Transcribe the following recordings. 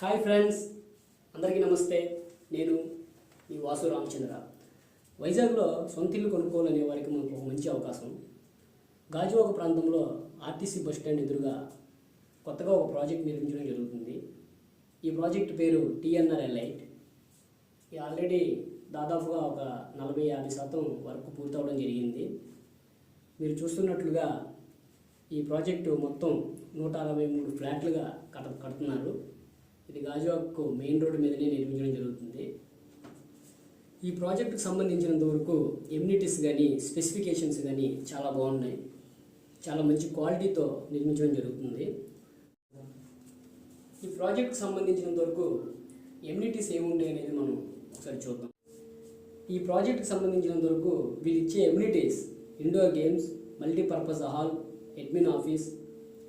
Hi friends అందరికీ నమస్తే. నేను మీ వాసు రామచంద్ర. వైజాగ్లో సొంత ఇల్లు కొనుక్కోవాలనే వారికి మనకు ఒక మంచి అవకాశం. గాజువాక ప్రాంతంలో ఆర్టీసీ బస్ స్టాండ్ ఎదురుగా కొత్తగా ఒక ప్రాజెక్ట్ నిర్మించడం జరుగుతుంది. ఈ ప్రాజెక్ట్ పేరు టీఎన్ఆర్ ఎలైట్. ఇది ఆల్రెడీ దాదాపుగా ఒక నలభై యాభై శాతం వరకు పూర్తవడం జరిగింది. మీరు చూస్తున్నట్లుగా ఈ ప్రాజెక్టు మొత్తం నూట అరవై మూడు ఫ్లాట్లుగా కట కడుతున్నారు. ఇది గాజువాకు మెయిన్ రోడ్డు మీదనే నిర్మించడం జరుగుతుంది. ఈ ప్రాజెక్టుకు సంబంధించినంత వరకు ఎమ్యూనిటీస్ కానీ స్పెసిఫికేషన్స్ కానీ చాలా బాగున్నాయి. చాలా మంచి క్వాలిటీతో నిర్మించడం జరుగుతుంది. ఈ ప్రాజెక్ట్కి సంబంధించినంత వరకు ఎమ్యూనిటీస్ ఏముంటాయి అనేది మనం ఒకసారి చూద్దాం. ఈ ప్రాజెక్ట్కి సంబంధించినంత వరకు వీళ్ళు ఇచ్చే amenities indoor games multipurpose hall admin office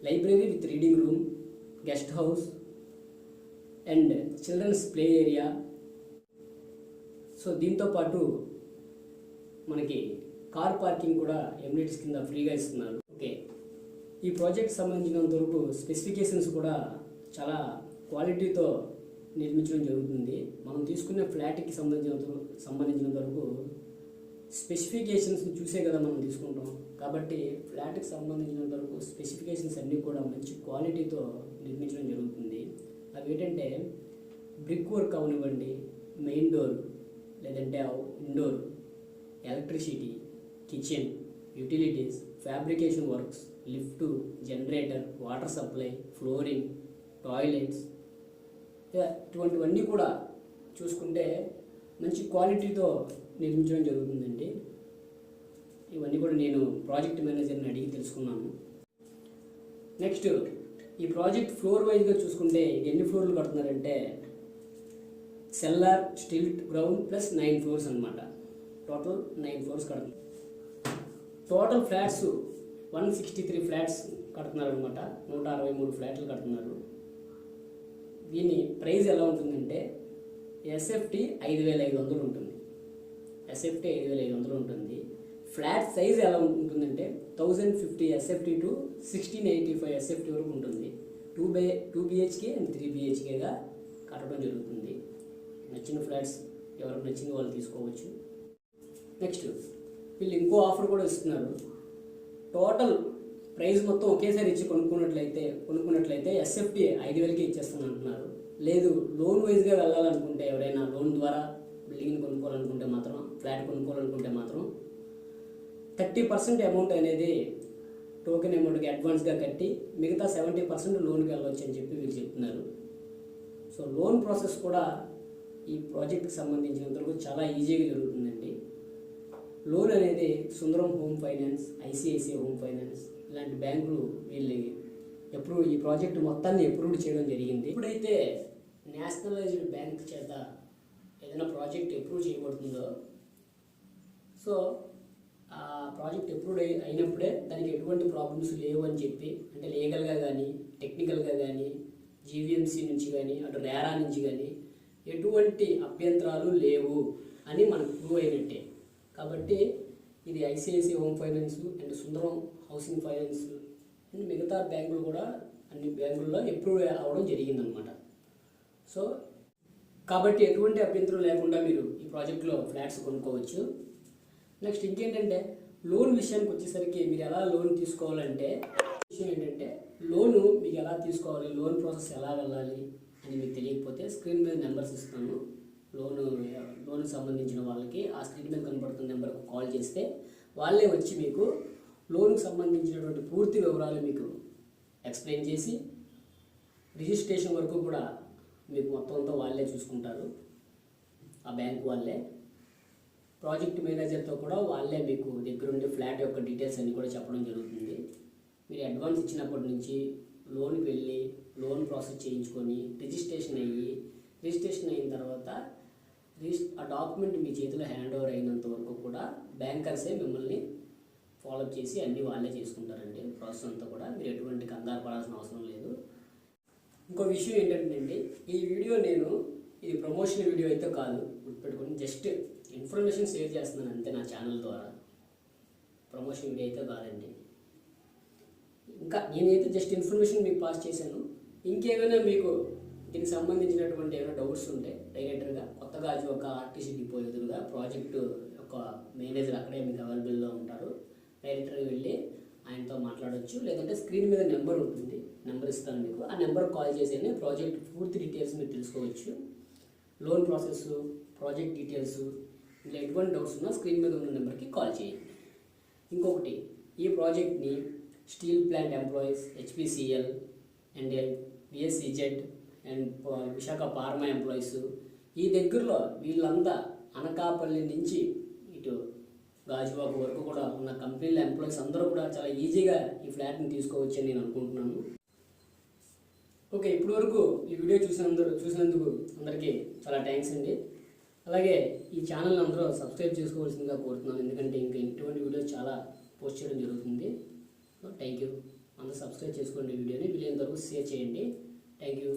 library with reading room guest house and children's play area. So దీంతో పాటు మనకి కార్ పార్కింగ్ కూడా ఎమ్యూనిటీస్ కింద ఫ్రీగా ఇస్తున్నారు. ఓకే. ఈ ప్రాజెక్ట్ సంబంధించినంత వరకు స్పెసిఫికేషన్స్ కూడా చాలా క్వాలిటీతో నిర్మించడం జరుగుతుంది. మనం తీసుకునే ఫ్లాట్కి సంబంధించినంత సంబంధించినంత వరకు స్పెసిఫికేషన్స్ చూసే కదా మనం తీసుకుంటాం. కాబట్టి ఫ్లాట్కి సంబంధించినంత వరకు స్పెసిఫికేషన్స్ అన్నీ కూడా మంచి క్వాలిటీతో నిర్మించడం జరుగుతుంది. అవి ఏంటంటే బ్రిక్ వర్క్ అవనివ్వండి మెయిన్ డోర్ లేదంటే indoor electricity kitchen utilities fabrication works lift generator water supply flooring toilets ఇటువంటివన్నీ కూడా చూసుకుంటే మంచి క్వాలిటీతో నిర్మించడం జరుగుతుందండి. ఇవన్నీ కూడా నేను ప్రాజెక్ట్ మేనేజర్ని అడిగి తెలుసుకున్నాను. నెక్స్ట్ ఈ ప్రాజెక్ట్ ఫ్లోర్ వైజ్గా చూసుకుంటే ఎన్ని ఫ్లోర్లు కడుతున్నారంటే cellar stilt ground plus nine floors అనమాట టోటల్ నైన్ ఫ్లోర్స్ కడుతున్నారు. Total flats one sixty three flats కడుతున్నారు అనమాట నూట అరవై మూడు ఫ్లాట్లు కడుతున్నారు. దీని ప్రైస్ ఎలా ఉంటుందంటే ఎస్ఎఫ్టీ ఐదు వేల ఐదు వందలు ఉంటుంది. ఎస్ఎఫ్టీ ఐదు వేల ఐదు వందలు ఉంటుంది. ఫ్లాట్ సైజ్ ఎలా ఉంటుందంటే thousand fifty SFT to sixteen eighty five SFT వరకు ఉంటుంది. Two by two BHK and three బిహెచ్కేగా కట్టడం జరుగుతుంది. నచ్చిన ఫ్లాట్స్ ఎవరికి నచ్చింది వాళ్ళు తీసుకోవచ్చు. నెక్స్ట్ వీళ్ళు ఇంకో ఆఫర్ కూడా ఇస్తున్నారు. టోటల్ ప్రైస్ మొత్తం ఒకేసారి ఇచ్చి కొనుక్కున్నట్లయితే కొనుక్కున్నట్లయితే ఎస్ఎఫ్టీ ఐదు వేలకి ఇచ్చేస్తాను అంటున్నారు. లేదు లోన్ వైజ్గా వెళ్ళాలనుకుంటే ఎవరైనా లోన్ ద్వారా బిల్డింగ్ కొనుక్కోవాలనుకుంటే మాత్రం ఫ్లాట్ కొనుక్కోవాలనుకుంటే మాత్రం థర్టీ పర్సెంట్ అమౌంట్ అనేది టోకెన్ అమౌంట్కి అడ్వాన్స్గా కట్టి మిగతా సెవెంటీ పర్సెంట్ లోన్కి వెళ్ళవచ్చు అని చెప్పి వీళ్ళు చెప్తున్నారు. సో లోన్ ప్రాసెస్ కూడా ఈ ప్రాజెక్ట్కి సంబంధించినంతవరకు చాలా ఈజీగా జరుగుతుందండి. లోన్ అనేది Sundaram home finance ICICI home finance ఇలాంటి బ్యాంకులు వీళ్ళు ఎప్పుడు ఈ ప్రాజెక్టు మొత్తాన్ని అప్రూవ్ చేయడం జరిగింది. ఇప్పుడైతే నేషనలైజ్డ్ బ్యాంక్ చేత ఏదైనా ప్రాజెక్ట్ అప్రూవ్ చేయబడుతుందో సో ప్రాజెక్ట్ అప్రూవ్ అయినప్పుడే దానికి ఎటువంటి ప్రాబ్లమ్స్ లేవు అని చెప్పి అంటే లీగల్గా కానీ టెక్నికల్గా కానీ జీవీఎంసీ నుంచి కానీ అటు రేరా నుంచి కానీ ఎటువంటి అభ్యంతరాలు లేవు అని మనకు ప్రూవ్ అయినట్టే. కాబట్టి ఇది ICICI home finance and Sundaram housing finance and మిగతా బ్యాంకులు కూడా అన్ని బ్యాంకుల్లో అప్రూవ్ అవ్వడం జరిగిందనమాట సో కాబట్టి ఎటువంటి అభ్యంతరం లేకుండా మీరు ఈ ప్రాజెక్ట్లో ఫ్లాట్స్ కొనుక్కోవచ్చు. నెక్స్ట్ ఇంకేంటంటే లోన్ విషయానికి వచ్చేసరికి మీరు ఎలా లోన్ తీసుకోవాలంటే విషయం ఏంటంటే లోను మీకు ఎలా తీసుకోవాలి లోన్ ప్రాసెస్ ఎలా వెళ్ళాలి అని మీకు తెలియకపోతే స్క్రీన్ మీద నెంబర్స్ ఇస్తాను లోను లోన్కి సంబంధించిన వాళ్ళకి ఆ స్క్రీన్ మీద కనబడుతున్న నెంబర్కి కాల్ చేస్తే వాళ్ళే వచ్చి మీకు లోన్కి సంబంధించినటువంటి పూర్తి వివరాలు మీకు ఎక్స్ప్లెయిన్ చేసి రిజిస్ట్రేషన్ వరకు కూడా మీకు మొత్తం అంతా వాళ్ళే చూసుకుంటారు. ఆ బ్యాంక్ వాళ్ళే. ప్రాజెక్ట్ మేనేజర్తో కూడా వాళ్ళే మీకు దగ్గరుండి ఫ్లాట్ యొక్క డీటెయిల్స్ అన్నీ కూడా చెప్పడం జరుగుతుంది. మీరు అడ్వాన్స్ ఇచ్చినప్పటి నుంచి లోన్కి వెళ్ళి లోన్ ప్రాసెస్ చేయించుకొని రిజిస్ట్రేషన్ అయ్యి రిజిస్ట్రేషన్ అయిన తర్వాత రిజిస్ ఆ డాక్యుమెంట్ మీ చేతిలో హ్యాండ్ ఓవర్ అయినంత వరకు కూడా బ్యాంకర్సే మిమ్మల్ని ఫాలోఅప్ చేసి అన్నీ వాళ్ళే చేసుకుంటారండి. ప్రాసెస్ అంతా కూడా మీరు ఎటువంటి కంగారు పడాల్సిన అవసరం లేదు. ఇంకో విషయం ఏంటంటే ఈ వీడియో నేను ఇది ప్రమోషన్ వీడియో అయితే కాదు. గుర్తుపెట్టుకొని జస్ట్ ఇన్ఫర్మేషన్ షేర్ చేస్తున్నాను అంతే నా ఛానల్ ద్వారా. ప్రమోషన్ వీడియో అయితే కాదండి. ఇంకా నేనైతే జస్ట్ ఇన్ఫర్మేషన్ మీకు పాస్ చేశాను. ఇంకేమైనా మీకు దీనికి సంబంధించినటువంటి ఏమైనా డౌట్స్ ఉంటే డైరెక్టర్గా కొత్తగా అది ఒక ఆర్టీసీ డిపో ఎదురుగా ప్రాజెక్టు యొక్క మేనేజర్ అక్కడే మీకు అవైలబుల్లో ఉంటారు. డైరెక్టర్కి వెళ్ళి ఆయనతో మాట్లాడొచ్చు. లేదంటే స్క్రీన్ మీద నెంబర్ ఉంటుంది. నెంబర్ ఇస్తాను మీకు. ఆ నెంబర్ కాల్ చేసి ప్రాజెక్ట్ పూర్తి డీటెయిల్స్ మీరు తెలుసుకోవచ్చు. లోన్ ప్రాసెస్ ప్రాజెక్ట్ డీటెయిల్స్ ఇలా ఎటువంటి డౌట్స్ ఉన్నా స్క్రీన్ మీద ఉన్న నెంబర్కి కాల్ చేయండి. ఇంకొకటి ఈ ప్రాజెక్ట్ని steel plant employees HPCL and VSEZ and Visakha pharma employees ఈ దగ్గరలో వీళ్ళంతా అనకాపల్లి నుంచి ఇటు గాజువాకు వరకు కూడా ఉన్న కంపెనీల ఎంప్లాయీస్ అందరూ కూడా చాలా ఈజీగా ఈ ఫ్లాట్ని తీసుకోవచ్చు అని నేను అనుకుంటున్నాను. ఓకే ఇప్పటి వరకు ఈ వీడియో చూసినందరూ చూసినందుకు అందరికీ చాలా థ్యాంక్స్ అండి. అలాగే ఈ ఛానల్ అందరూ సబ్స్క్రైబ్ చేసుకోవాల్సిందిగా కోరుతున్నాను. ఎందుకంటే ఇంకా ఇటువంటి వీడియోస్ చాలా పోస్ట్ చేయడం జరుగుతుంది. థ్యాంక్ యూ అందరూ సబ్స్క్రైబ్ చేసుకోండి వీడియోని వీలైనంత వరకు షేర్ చేయండి. Thank you